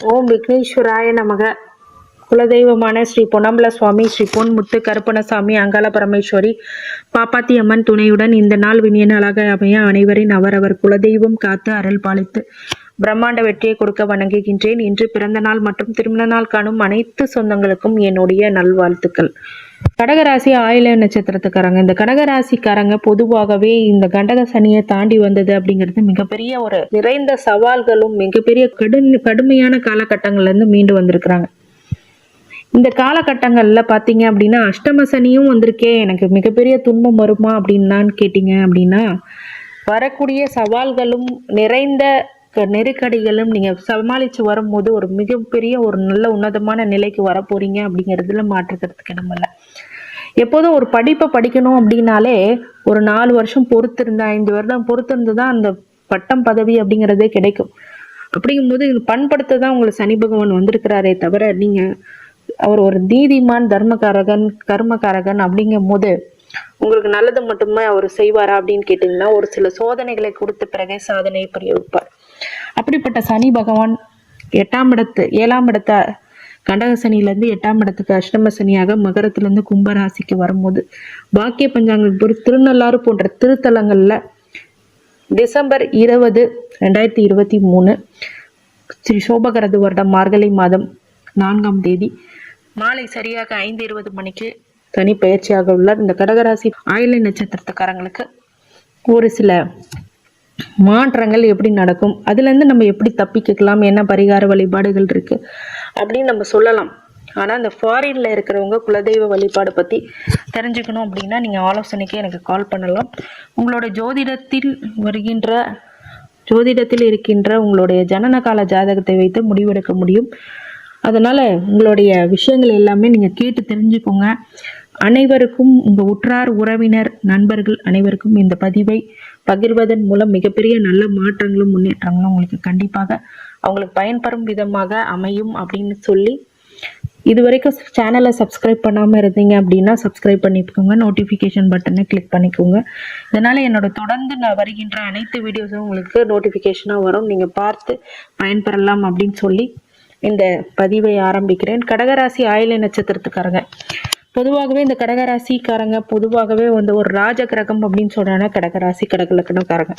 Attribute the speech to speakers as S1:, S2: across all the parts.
S1: ஓம் விக்னேஸ்வராய நமக. குலதெய்வமான ஸ்ரீ பொன்னம்பல சுவாமி ஸ்ரீ பொன்முத்து கருப்பணசாமி அங்காள பரமேஸ்வரி பாப்பாத்தி அம்மன் துணையுடன் இந்த நாள் வினிய நாளாக அமைய அனைவரின் அவரவர் குலதெய்வம் காத்து அருள் பாலித்து பிரம்மாண்ட வெற்றியை கொடுக்க வணங்குகின்றேன். இன்று பிறந்த நாள் மற்றும் திருமண நாள் காணும் அனைத்து சொந்தங்களுக்கும் என்னுடைய நல்வாழ்த்துக்கள். கடகராசி ஆயில நட்சத்திரத்துக்காரங்க. இந்த கடகராசிக்காரங்க பொதுவாகவே இந்த கண்டக சனியை தாண்டி வந்தது அப்படிங்கிறது மிகப்பெரிய ஒரு நிறைந்த சவால்களும் மிகப்பெரிய கடும் கடுமையான காலகட்டங்கள்ல இருந்து மீண்டு வந்திருக்கிறாங்க. இந்த காலகட்டங்கள்ல பார்த்தீங்க அப்படின்னா அஷ்டம சனியும் வந்திருக்கே. எனக்கு மிகப்பெரிய துன்பம் வருமா அப்படின்னான்னு கேட்டீங்க அப்படின்னா வரக்கூடிய சவால்களும் நிறைந்த நெருக்கடிகளும் நீங்கள் சமாளித்து வரும்போது ஒரு மிகப்பெரிய ஒரு நல்ல உன்னதமான நிலைக்கு வர அப்படிங்கிறதுல மாற்றுக்கிறதுக்கு இடமில்லை எப்போதும் ஒரு படிப்பை படிக்கணும் அப்படின்னாலே ஒரு நாலு வருஷம் பொறுத்திருந்து ஐந்து வருடம் பொறுத்திருந்து தான் அந்த பட்டம் பதவி அப்படிங்கிறதே கிடைக்கும். அப்படிங்கும்போது இது பண்படுத்த தான் உங்களை சனி பகவான் வந்திருக்கிறாரே தவிர நீங்கள் அவர் ஒரு நீதிமான் தர்மகாரகன் கர்மகாரகன் அப்படிங்கும் போது உங்களுக்கு நல்லது மட்டுமே அவர் செய்வாரா அப்படின்னு கேட்டிங்கன்னா ஒரு சில சோதனைகளை கொடுத்த பிறகே சாதனை புரிய வைப்பார். அப்படிப்பட்ட சனி பகவான் எட்டாம் இடத்து ஏழாம் இடத்த கண்டக சனியிலேருந்து எட்டாம் இடத்துக்கு அஷ்டம சனியாக மகரத்திலேருந்து கும்பராசிக்கு வரும்போது பாக்கிய பஞ்சாங்கம் பொறு திருநள்ளாறு போன்ற திருத்தலங்களில் டிசம்பர் இருபது ரெண்டாயிரத்தி இருபத்தி மூணு ஸ்ரீ சோபகரது வருடம் மார்கழி மாதம் நான்காம் தேதி மாலை சரியாக ஐந்து இருபது மணிக்கு தனி பயிற்சியாக உள்ள இந்த கடகராசி ஆயிலை நட்சத்திரத்துக்காரங்களுக்கு ஒரு சில மாற்றங்கள் எப்படி நடக்கும்? அதுலேருந்து நம்ம எப்படி தப்பிக்கலாம்? என்ன பரிகார வழிபாடுகள் இருக்கு? அப்படின்னு நம்ம சொல்லலாம். ஆனால் இந்த ஃபாரின்ல இருக்கிறவங்க குலதெய்வ வழிபாடு பற்றி தெரிஞ்சுக்கணும் அப்படின்னா நீங்கள் ஆலோசனைக்கு எனக்கு கால் பண்ணலாம். உங்களோட ஜோதிடத்தில் வருகின்ற ஜோதிடத்தில் இருக்கின்ற உங்களுடைய ஜனன கால ஜாதகத்தை வைத்து முடிவெடுக்க முடியும். அதனால உங்களுடைய விஷயங்கள் எல்லாமே நீங்க கேட்டு தெரிஞ்சுக்கோங்க. அனைவருக்கும் உங்கள் உற்றார் உறவினர் நண்பர்கள் அனைவருக்கும் இந்த பதிவை பகிர்வதன் மூலம் மிகப்பெரிய நல்ல மாற்றங்களும் முன்னேற்றங்களும் உங்களுக்கு கண்டிப்பாக அவங்களுக்கு பயன்பெறும் விதமாக அமையும் அப்படின்னு சொல்லி இது வரைக்கும் சேனலை சப்ஸ்கிரைப் பண்ணாமல் இருந்தீங்க அப்படின்னா சப்ஸ்கிரைப் பண்ணிக்கோங்க. நோட்டிஃபிகேஷன் பட்டனை கிளிக் பண்ணிக்கோங்க. இதனால் என்னோட தொடர்ந்து நான் வருகின்ற அனைத்து வீடியோஸும் உங்களுக்கு நோட்டிஃபிகேஷனாக வரும். நீங்கள் பார்த்து பயன்பெறலாம் அப்படின்னு சொல்லி இந்த பதிவை ஆரம்பிக்கிறேன். கடகராசி ஆயிலை நட்சத்திரத்துக்காரங்க. பொதுவாகவே இந்த கடகராசிக்காரங்க பொதுவாகவே வந்து ஒரு ராஜ கிரகம் அப்படின்னு சொல்கிறாங்கன்னா கடகராசி கடகலக்கணக்காரங்க.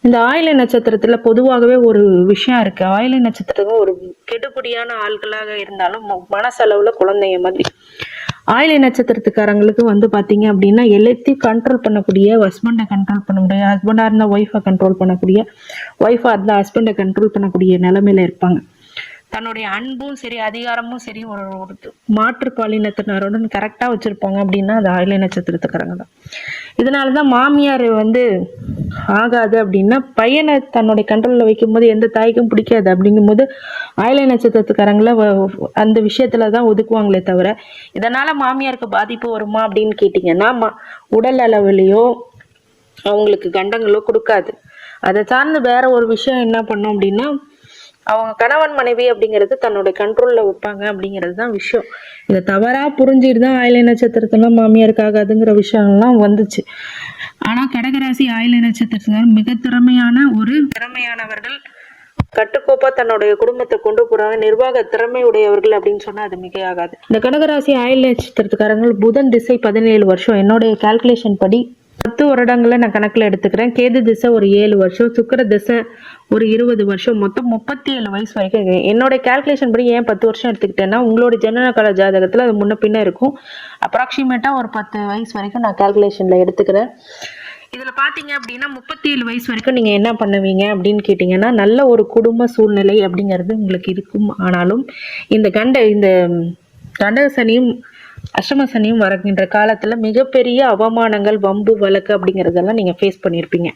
S1: இந்த ஆயில நட்சத்திரத்தில் பொதுவாகவே ஒரு விஷயம் இருக்கு. ஆயில நட்சத்திரத்துக்கு ஒரு கெடுபடியான ஆள்களாக இருந்தாலும் ம- குழந்தைய குழந்தைங்க மாதிரி. ஆயிலை நட்சத்திரத்துக்காரங்களுக்கு வந்து பார்த்தீங்க அப்படின்னா எல்லாத்தையும் கண்ட்ரோல் பண்ணக்கூடிய ஹஸ்பண்டை கண்ட்ரோல் பண்ண முடியும் ஹஸ்பண்டாக இருந்தால் ஒய்ஃபை கண்ட்ரோல் பண்ணக்கூடிய ஒய்ஃபாக இருந்தால் ஹஸ்பண்டை கண்ட்ரோல் பண்ணக்கூடிய நிலமையில இருப்பாங்க. தன்னுடைய அன்பும் சரி அதிகாரமும் சரி ஒரு ஒரு மாற்று பாலினத்தினருடன் கரெக்டாக வச்சுருப்பாங்க அப்படின்னா அது ஆயிலை நட்சத்திரத்துக்காரங்க தான். இதனால தான் மாமியார் வந்து ஆகாது அப்படின்னா பையனை தன்னுடைய கண்ட்ரோலில் வைக்கும்போது எந்த தாய்க்கும் பிடிக்காது. அப்படிங்கும்போது ஆயிலை நட்சத்திரத்துக்காரங்கள அந்த விஷயத்துல தான் ஒதுக்குவாங்களே தவிர இதனால் மாமியாருக்கு பாதிப்பு வருமா அப்படின்னு கேட்டிங்கன்னா உடல் அளவுலேயோ அவங்களுக்கு கண்டங்களோ கொடுக்காது. அதை சார்ந்து வேற ஒரு விஷயம் என்ன பண்ணோம் அப்படின்னா அவங்க கணவன் மனைவி அப்படிங்கிறது தன்னுடைய கண்ட்ரோலில் வைப்பாங்க அப்படிங்கிறது தான் விஷயம். இதை தவறாக புரிஞ்சிட்டு தான் ஆயிலை நட்சத்திரத்தெல்லாம் மாமியாருக்கு ஆகாதுங்கிற விஷயம்லாம் வந்துச்சு. ஆனால் கடகராசி ஆயிலை நட்சத்திரத்தினர் மிக திறமையான ஒரு திறமையானவர்கள். கட்டுக்கோப்பா தன்னுடைய குடும்பத்தை கொண்டு போறாங்க. நிர்வாக திறமை உடையவர்கள் அப்படின்னு சொன்னா அது மிகையாகாது. இந்த கடகராசி ஆயுள் நட்சத்திரத்துக்காரங்கள் புதன் திசை பதினேழு வருஷம். என்னுடைய கால்குலேஷன் படி பத்து வருடங்களை நான் கணக்கில் எடுத்துக்கிறேன். கேது திசை ஒரு ஏழு வருஷம் சுக்கிர திசை ஒரு இருபது வருஷம். மொத்தம் முப்பத்தி ஏழு வயசு வரைக்கும் இருக்கு. என்னோட கால்குலேஷன் படி ஏன் பத்து வருஷம் எடுத்துக்கிட்டேன்னா உங்களோட ஜனன கால ஜாதகத்தில் அது முன்ன பின்ன இருக்கும். அப்ராக்சிமேட்டாக ஒரு பத்து வயசு வரைக்கும் நான் கால்குலேஷனில் எடுத்துக்கிறேன். இதில் பார்த்தீங்க அப்படின்னா முப்பத்தி ஏழு வயசு வரைக்கும் நீங்கள் என்ன பண்ணுவீங்க அப்படின்னு கேட்டிங்கன்னா நல்ல ஒரு குடும்ப சூழ்நிலை அப்படிங்கிறது உங்களுக்கு இருக்கும். ஆனாலும் இந்த கண்ட இந்த கண்டக சனியும் அஷ்டமசனியும் சனியும் காலத்தில் மிகப்பெரிய அவமானங்கள் வம்பு வழக்கு அப்படிங்கிறதெல்லாம் நீங்கள் ஃபேஸ் பண்ணியிருப்பீங்க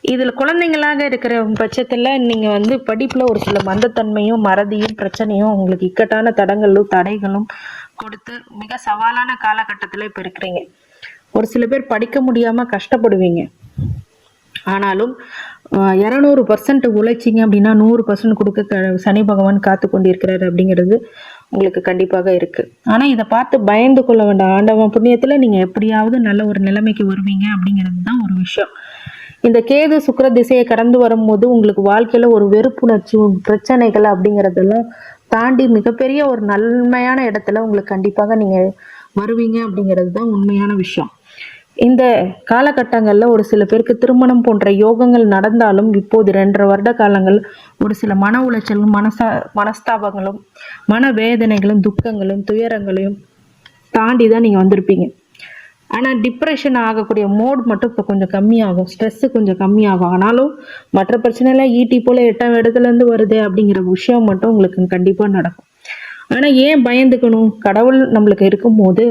S1: இதில் குழந்தைங்களாக இருக்கிற பட்சத்தில் நீங்கள் வந்து படிப்பில் ஒரு சில மந்தத்தன்மையும் மறதியும் பிரச்சனையும் உங்களுக்கு இக்கட்டான தடங்களும் தடைகளும் கொடுத்து மிக சவாலான காலகட்டத்தில் இப்போ இருக்கிறீங்க. ஒரு சில பேர் படிக்க முடியாமல் கஷ்டப்படுவீங்க. ஆனாலும் இரநூறு பர்சன்ட் உழைச்சிங்க அப்படின்னா நூறு பர்சன்ட் கொடுக்க க- சனி பகவான் காத்து கொண்டிருக்கிறார் அப்படிங்கிறது உங்களுக்கு கண்டிப்பாக இருக்குது ஆனால் இதை பார்த்து பயந்து கொள்ள வேண்டாம். ஆண்டவன் புண்ணியத்தில் நீங்கள் எப்படியாவது நல்ல ஒரு நிலைமைக்கு வருவீங்க அப்படிங்கிறது தான் ஒரு விஷயம். இந்த கேது சுக்கிர திசையை கடந்து வரும்போது உங்களுக்கு வாழ்க்கையில் ஒரு வெறுப்புணர்ச்சி பிரச்சனைகள் அப்படிங்கிறதெல்லாம் தாண்டி மிகப்பெரிய ஒரு நன்மையான இடத்துல உங்களுக்கு கண்டிப்பாக நீங்கள் வருவீங்க அப்படிங்கிறது தான் உண்மையான விஷயம். இந்த காலகட்டங்களில் ஒரு சில பேருக்கு திருமணம் போன்ற யோகங்கள் நடந்தாலும் இப்போது ரெண்டரை வருட காலங்கள் ஒரு சில மன உளைச்சலும் மனசா மனஸ்தாபங்களும் மன வேதனைகளும் துக்கங்களும் துயரங்களையும் தாண்டி தான் நீங்கள் வந்திருப்பீங்க. ஆனால் டிப்ரெஷன் ஆகக்கூடிய மோட் மட்டும் இப்போ கொஞ்சம் கம்மியாகும். ஸ்ட்ரெஸ்ஸு கொஞ்சம் கம்மியாகும். ஆனாலும் மற்ற பிரச்சனைலாம் ஈட்டி போல் எட்டாம் இடத்துலேருந்து வருது அப்படிங்கிற விஷயம் மட்டும் உங்களுக்கு கண்டிப்பாக நடக்கும். ஆனால் ஏன் பயந்துக்கணும்? கடவுள் நம்மளுக்கு இருக்கும்போது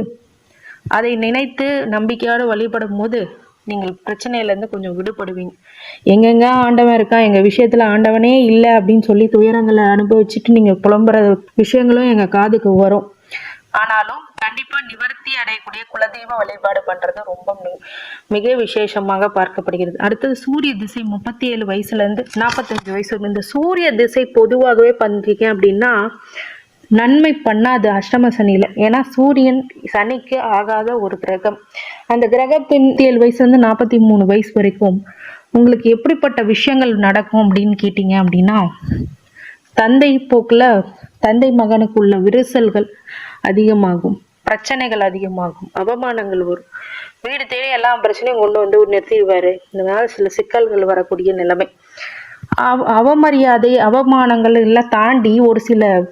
S1: அதை நினைத்து நம்பிக்கையோடு வழிபடும் போது நீங்கள் பிரச்சனையிலேருந்து கொஞ்சம் விடுபடுவீங்க. எங்கெங்க ஆண்டவன் இருக்கான் எங்கள் விஷயத்தில் ஆண்டவனே இல்லை அப்படின்னு சொல்லி துயரங்களை அனுபவிச்சுட்டு நீங்கள் புலம்புற விஷயங்களும் எங்கள் காதுக்கு வரும். ஆனாலும் கண்டிப்பாக நிவர்த்தி அடையக்கூடிய குலதெய்வ வழிபாடு பண்றது ரொம்ப மிக விசேஷமாக பார்க்கப்படுகிறது. அடுத்தது சூரிய திசை முப்பத்தி ஏழு வயசுல இருந்து நாற்பத்தஞ்சு வயசு இந்த சூரிய திசை பொதுவாகவே பண்ணிருக்கேன் அப்படின்னா நன்மை பண்ணாது அஷ்டம சனியில். ஏன்னா சூரியன் சனிக்கு ஆகாத ஒரு கிரகம். அந்த கிரகத்தின் ஏழு வயசுலேருந்து நாற்பத்தி மூணு வயசு வரைக்கும். உங்களுக்கு எப்படிப்பட்ட விஷயங்கள் நடக்கும் அப்படின்னு கேட்டீங்க அப்படின்னா தந்தை போக்கில் தந்தை மகனுக்கு உள்ள விரிசல்கள் அதிகமாகும். பிரச்சனைகள் அதிகமாகும். அவமானங்கள் வரும். வீடு தேடி எல்லா பிரச்சனையும் கொண்டு வந்து நிறுத்திடுவார். இதனால் சில சிக்கல்கள் வரக்கூடிய நிலைமை. அவ- அவமரியாதை அவமானங்கள் எல்லாம் தாண்டி ஒரு சில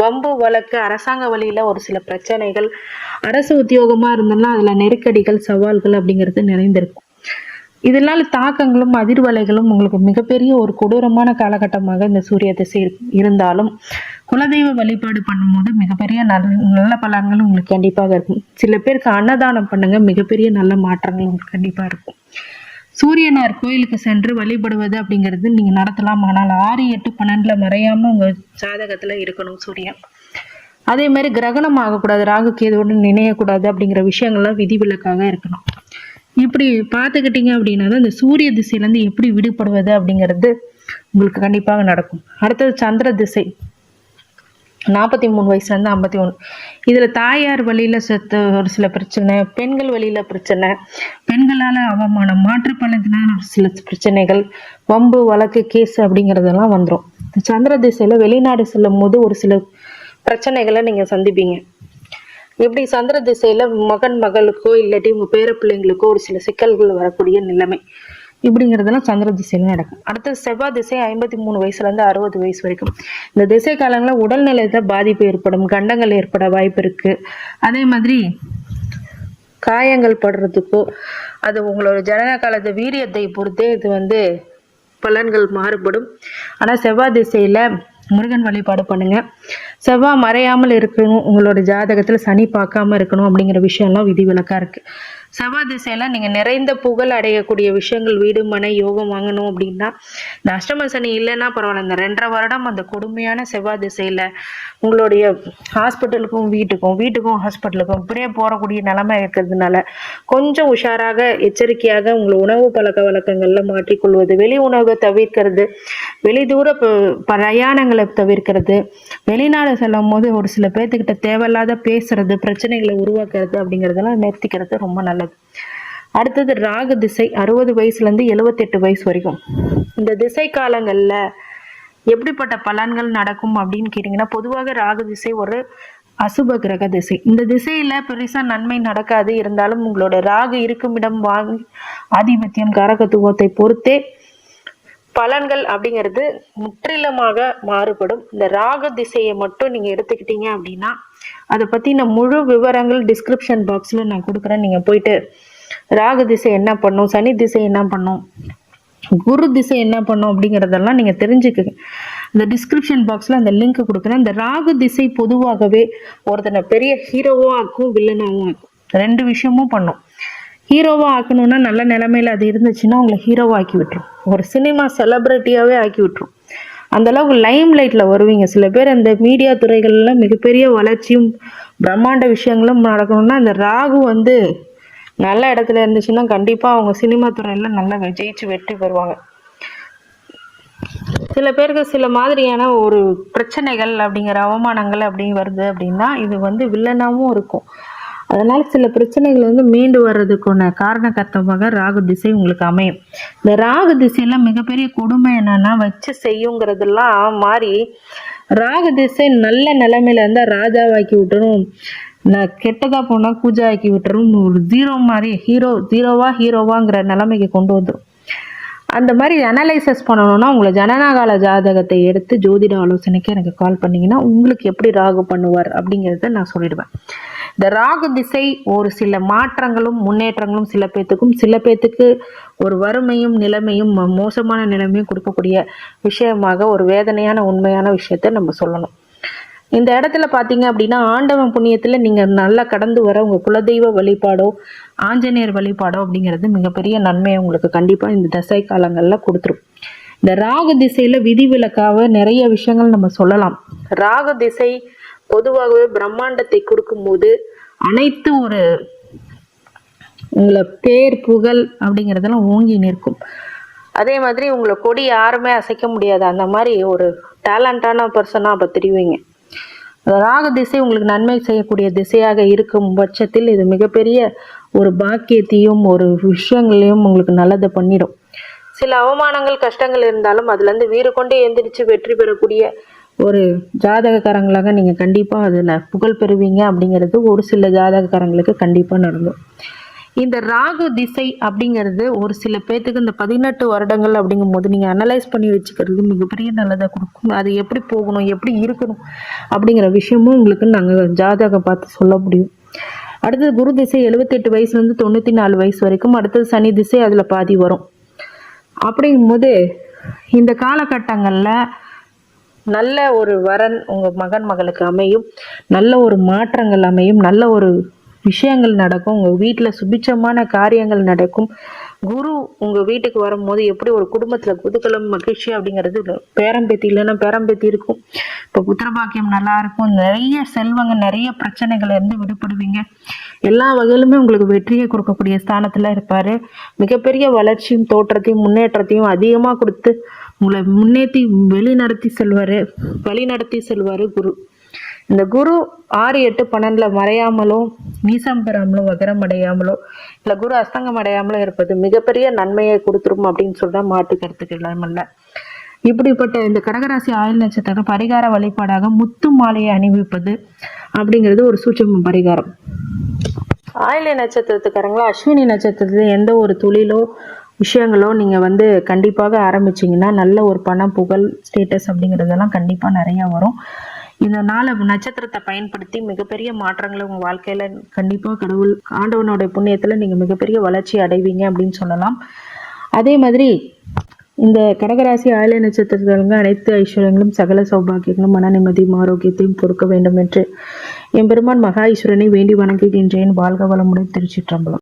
S1: வம்பு வழக்கு அரசாங்க வழியில ஒரு சில பிரச்சனைகள் அரசு உத்தியோகமா இருந்தோம்னா அதில் நெருக்கடிகள் சவால்கள் அப்படிங்கிறது நிறைந்திருக்கும். இதனால் தாக்கங்களும் அதிர்வலைகளும் உங்களுக்கு மிகப்பெரிய ஒரு கொடூரமான காலகட்டமாக இந்த சூரிய திசை இருந்தாலும் குலதெய்வ வழிபாடு பண்ணும்போது மிகப்பெரிய நல்ல நல்ல பலன்கள் உங்களுக்கு கண்டிப்பாக இருக்கும். சில பேருக்கு அன்னதானம் பண்ணுங்க மிகப்பெரிய நல்ல மாற்றங்கள் உங்களுக்கு கண்டிப்பாக இருக்கும். சூரியனார் கோயிலுக்கு சென்று வழிபடுவது அப்படிங்கிறது நீங்க நடத்தலாம். ஆனால் ஆறு எட்டு பன்னெண்டுல மறையாம உங்க ஜாதகத்துல இருக்கணும் சூரியன். அதே மாதிரி கிரகணம் ஆகக்கூடாது ராகு கேதுவோடு நினையக்கூடாது அப்படிங்கிற விஷயங்கள்லாம் விதிவிலக்காக இருக்கணும். இப்படி பார்த்துக்கிட்டீங்க அப்படின்னா தான் இந்த சூரிய திசையிலேருந்து எப்படி விடுபடுவது அப்படிங்கிறது உங்களுக்கு கண்டிப்பாக நடக்கும். அடுத்தது சந்திர திசை. நாற்பத்தி மூணு வயசுலேருந்து ஐம்பத்தி ஒன்று. இதில் தாயார் வழியில் செத்த ஒரு சில பிரச்சனை பெண்கள் வழியில் பிரச்சனை. பெண்களால் அவமானம் மாற்றுப்பாளையத்தினால ஒரு சில பிரச்சனைகள் வம்பு வழக்கு கேஸ் அப்படிங்கிறதெல்லாம் வந்துடும் சந்திர திசையில் வெளிநாடு செல்லும் போது ஒரு சில பிரச்சனைகளை நீங்கள் சந்திப்பீங்க. இப்படி சந்திர திசையில் மகன் மகளுக்கோ இல்லாட்டி உங்கள் பேர பிள்ளைங்களுக்கோ ஒரு சில சிக்கல்கள் வரக்கூடிய நிலைமை. இப்படிங்கிறதெல்லாம் சந்திர திசையில நடக்கும். அடுத்தது செவ்வாய் திசை ஐம்பத்தி மூணு வயசுல இருந்து அறுபது வயசு வரைக்கும். இந்த திசை காலங்களில் உடல்நிலையத்தை பாதிப்பு ஏற்படும் கண்டங்கள் ஏற்பட வாய்ப்பு இருக்கு. அதே மாதிரி காயங்கள் படுறதுக்கோ அது உங்களோட ஜனன காலத்து வீரியத்தை பொறுத்தே இது வந்து பலன்கள் மாறுபடும். ஆனால் செவ்வாய் திசையில் முருகன் வழிபாடு பண்ணுங்க. செவ்வாய் மறையாமல் இருக்கணும் உங்களோட ஜாதகத்தில் சனி பார்க்காம இருக்கணும் அப்படிங்கிற விஷயம்லாம் விதிவிலக்கா இருக்கு. செவ்வாய் திசையில நீங்க நிறைந்த புகழ் அடையக்கூடிய விஷயங்கள் வீடு மனை யோகம் வாங்கணும் அப்படின்னா இந்த அஷ்டம சனி இல்லைன்னா பரவாயில்ல. இந்த ரெண்டரை வருடம் அந்த கொடுமையான செவ்வாய் திசையில உங்களுடைய ஹாஸ்பிட்டலுக்கும் வீட்டுக்கும் வீட்டுக்கும் ஹாஸ்பிட்டலுக்கும் இப்படியே போறக்கூடிய நிலைமை இருக்கிறதுனால கொஞ்சம் உஷாராக எச்சரிக்கையாக உங்களை உணவு பழக்க வழக்கங்கள்ல மாற்றிக்கொள்வது வெளி உணவை தவிர்க்கிறது வெளிதூர ப- பிரயாணங்களை தவிர்க்கிறது வெளிநாடு செல்லும் போது ஒரு சில பேர்த்துக்கிட்ட தேவையில்லாத பேசுறது பிரச்சனைகளை உருவாக்குறது அப்படிங்கிறதெல்லாம் நிறுத்திக்கிறது ரொம்ப நல்லது. அடுத்தது ராகு திசை அறுபது வயசுல இருந்து எழுவத்தெட்டு வயசு வரைக்கும். இந்த திசை காலங்கள்ல எப்படிப்பட்ட பலன்கள் நடக்கும் அப்படின்னு கேட்டிங்கன்னா பொதுவாக ராகு திசை ஒரு அசுப கிரக திசை. இந்த திசையில பெருசா நன்மை நடக்காது. இருந்தாலும் உங்களோட ராகு இருக்கும் இடம் வாங்கி ஆதிபத்தியம் காரகத்துவத்தை பொறுத்தே பலன்கள் அப்படிங்கிறது முற்றிலுமாக மாறுபடும். இந்த ராக திசையை மட்டும் நீங்கள் எடுத்துக்கிட்டீங்க அப்படின்னா அதை பற்றின முழு விவரங்கள் டிஸ்கிரிப்ஷன் பாக்ஸில் நான் கொடுக்குறேன். நீங்கள் போயிட்டு ராகு திசை என்ன பண்ணும் சனி திசை என்ன பண்ணும் குரு திசை என்ன பண்ணும் அப்படிங்கிறதெல்லாம் நீங்கள் தெரிஞ்சுக்கங்க. இந்த டிஸ்கிரிப்ஷன் பாக்ஸில் அந்த லிங்க் கொடுக்குறேன். இந்த ராகு திசை பொதுவாகவே ஒருத்தனை பெரிய ஹீரோவாக ஆக்கும் வில்லனாகவும் ஆக்கும். ரெண்டு விஷயமும் பண்ணும். ஹீரோவாக ஆக்கணும்னா நல்ல நிலமையில் அது இருந்துச்சுன்னா உங்களை ஹீரோவா ஆக்கி விட்டுரும் ஒரு சினிமா செலப்ரிட்டியாகவே ஆக்கி விட்டுரும் அந்த அளவுக்கு லைம் லைட்டில் வருவீங்க. சில பேர் அந்த மீடியா துறைகள்லாம் மிகப்பெரிய வளர்ச்சியும் பிரம்மாண்ட விஷயங்களும் நடக்கணும்னா அந்த ராகு வந்து நல்ல இடத்துல இருந்துச்சுன்னா கண்டிப்பாக அவங்க சினிமா துறையில் நல்லா ஜெயிச்சு வெற்றி பெறுவாங்க. சில பேருக்கு சில மாதிரியான ஒரு பிரச்சனைகள் அப்படிங்கிற அவமானங்கள் அப்படி வருது அப்படின்னா இது வந்து வில்லனாகவும் இருக்கும். அதனால் சில பிரச்சனைகள் வந்து மீண்டு வர்றதுக்கான காரணகர்த்தமாக ராகு திசை உங்களுக்கு அமையும். இந்த ராகு திசையில் மிகப்பெரிய கொடுமை என்னன்னா வச்சு செய்யுங்கிறதெல்லாம் மாறி ராகு திசை நல்ல நிலைமையில இருந்தால் ராஜாவாக்கி விட்டுரும். நான் கெட்டதா போனால் பூஜா ஆக்கி விட்டுரும். ஒரு ஜீரோ மாதிரி ஹீரோ ஜீரோவா ஹீரோவாங்கிற நிலைமைக்கு கொண்டு வந்துடும் அந்த மாதிரி அனலைசஸ் பண்ணணும்னா உங்களை ஜனநாகால ஜாதகத்தை எடுத்து ஜோதிட ஆலோசனைக்கு எனக்கு கால் பண்ணீங்கன்னா உங்களுக்கு எப்படி ராகு பண்ணுவார் அப்படிங்கிறத நான் சொல்லிடுவேன். இந்த ராகு திசை ஒரு சில மாற்றங்களும் முன்னேற்றங்களும் சில பேர்த்துக்கும் சில பேர்த்துக்கு ஒரு வறுமையும் நிலைமையும் ம- மோசமான நிலைமையும் கொடுக்கக்கூடிய விஷயமாக ஒரு வேதனையான உண்மையான விஷயத்தை நம்ம சொல்லணும். இந்த இடத்துல பார்த்தீங்க அப்படின்னா ஆண்டவன் புண்ணியத்தில் நீங்கள் நல்லா கடந்து வர உங்கள் குலதெய்வ வழிபாடோ ஆஞ்சநேயர் வழிபாடோ அப்படிங்கிறது மிகப்பெரிய நன்மையை உங்களுக்கு கண்டிப்பாக இந்த தசை காலங்களில் கொடுத்துரும். இந்த ராகு திசையில் விதிவிலக்காக நிறைய விஷயங்கள் நம்ம சொல்லலாம். ராகு திசை பொதுவாகவே பிரம்மாண்டத்தை கொடுக்கும்போது அனைத்து ஒரு உங்களை பேர் புகழ் அப்படிங்கிறதெல்லாம் ஓங்கி நிற்கும். அதே மாதிரி உங்களை கொடி யாருமே அசைக்க முடியாது. அந்த மாதிரி ஒரு டேலண்டான பர்சனாக அப்போ தெரிவிங்க. ராக திசை உங்களுக்கு நன்மை செய்யக்கூடிய திசையாக இருக்கும் பட்சத்தில் இது மிகப்பெரிய ஒரு பாக்கியத்தையும் ஒரு விஷயங்களையும் உங்களுக்கு நல்லதை பண்ணிடும். சில அவமானங்கள் கஷ்டங்கள் இருந்தாலும் அதுலேருந்து வீடு கொண்டு எந்திரிச்சு வெற்றி பெறக்கூடிய ஒரு ஜாதகக்காரங்களாக நீங்கள் கண்டிப்பாக அதில் புகழ் பெறுவீங்க அப்படிங்கிறது ஒரு சில ஜாதகக்காரங்களுக்கு கண்டிப்பாக நடந்தோம் இந்த ராகு திசை அப்படிங்கிறது ஒரு சில பேர்த்துக்கு இந்த பதினெட்டு வருடங்கள் அப்படிங்கும் போது நீங்கள் அனலைஸ் பண்ணி வச்சுக்கிறது மிகப்பெரிய நல்லதாக கொடுக்கும். அது எப்படி போகணும் எப்படி இருக்கணும் அப்படிங்கிற விஷயமும் உங்களுக்கு நாங்கள் ஜாதகம் பார்த்து சொல்ல முடியும். அடுத்தது குரு திசை எழுபத்தெட்டு வயசுலேருந்து தொண்ணூற்றி நாலு வயசு வரைக்கும் அடுத்தது சனி திசை அதில் பாதி வரும். அப்படிங்கும்போது இந்த காலகட்டங்களில் நல்ல ஒரு வரன் உங்கள் மகன் மகளுக்கு அமையும். நல்ல ஒரு மாற்றங்கள் அமையும். நல்ல ஒரு விஷயங்கள் நடக்கும். உங்கள் வீட்டில் சுபிச்சமான காரியங்கள் நடக்கும். குரு உங்கள் வீட்டுக்கு வரும்போது எப்படி ஒரு குடும்பத்தில் குதுகலம் மகிழ்ச்சி அப்படிங்கிறது பேரம்பேத்தி இல்லைன்னா பேரம்பேத்தி இருக்கும். இப்போ புத்திரபாக்கியம் நல்லா இருக்கும். நிறைய செல்வங்க நிறைய பிரச்சனைகள் இருந்து விடுபடுவீங்க. எல்லா வகையிலுமே உங்களுக்கு வெற்றியை கொடுக்கக்கூடிய ஸ்தானத்தில் இருப்பார். மிகப்பெரிய வளர்ச்சியும் தோற்றத்தையும் முன்னேற்றத்தையும் அதிகமாக கொடுத்து உங்களை முன்னேற்றி வெளிநடத்தி செல்வார் வழிநடத்தி செல்வார் குரு. இந்த குரு ஆறு எட்டு பன்னெண்டில் மறையாமலோ மீசம் பெறாமலோ வகரம் அடையாமலோ இல்லை குரு அஸ்தங்கம் அடையாமலோ இருப்பது மிகப்பெரிய நன்மையை கொடுத்துரும் அப்படின்னு சொல்ல மாட்டு கருத்துக்கு இல்லாமல்ல இப்படிப்பட்ட இந்த கடகராசி ஆயுள் நட்சத்திரம் பரிகார வழிபாடாக முத்து மாலையை அணிவிப்பது அப்படிங்கிறது ஒரு சூட்சம பரிகாரம். ஆயிலை நட்சத்திரத்துக்காரங்களா அஸ்வினி நட்சத்திரத்தில் எந்த ஒரு தொழிலோ விஷயங்களோ நீங்கள் வந்து கண்டிப்பாக ஆரம்பிச்சீங்கன்னா நல்ல ஒரு பணம் புகழ் ஸ்டேட்டஸ் அப்படிங்கிறதெல்லாம் கண்டிப்பாக நிறையா வரும். இந்த நாளை நட்சத்திரத்தை பயன்படுத்தி மிகப்பெரிய மாற்றங்களை உங்கள் வாழ்க்கையில் கண்டிப்பாக கடவுள் ஆண்டவனுடைய புண்ணியத்தில் நீங்கள் மிகப்பெரிய வளர்ச்சி அடைவீங்க அப்படின்னு சொல்லலாம். அதே மாதிரி இந்த கடகராசி ஆயில நட்சத்திரத்திலுங்க அனைத்து ஐஸ்வர்யங்களும் சகல சௌபாகியங்களும் மன நிம்மதியும் ஆரோக்கியத்தையும் பொறுக்க வேண்டும் என்று எம்பெருமான் மகா ஈஸ்வரனை வேண்டி வணங்குகின்றேன். வாழ்க வளமுடன் திருச்சிற்றம்பலம்.